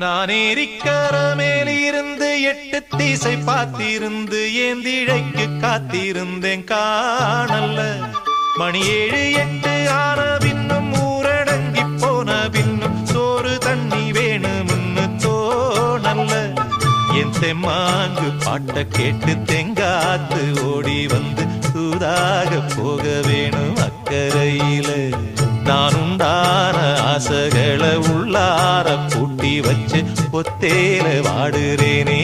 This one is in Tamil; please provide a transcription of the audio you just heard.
நான் ஏரிக்கரமேலிருந்து எட்டு தீசை பார்த்திருந்து ஏந்திழைக்கு காத்திருந்தேன் காணல்ல. மணி ஏழு எட்டு ஆன பின்னும் ஊரடங்கி போன பின்னும் சோறு தண்ணி வேணும்னு தோணல்ல. என் தெம்மாங்கு பாட்ட கேட்டு தெங்காத்து ஓடி வந்து சூதாக போக வேணும் அக்கறையில. நான் உண்டான ஆசை ஆசைகளை உள்ளார கூட்டி வச்சு ஒத்தேல வாடுறேனே.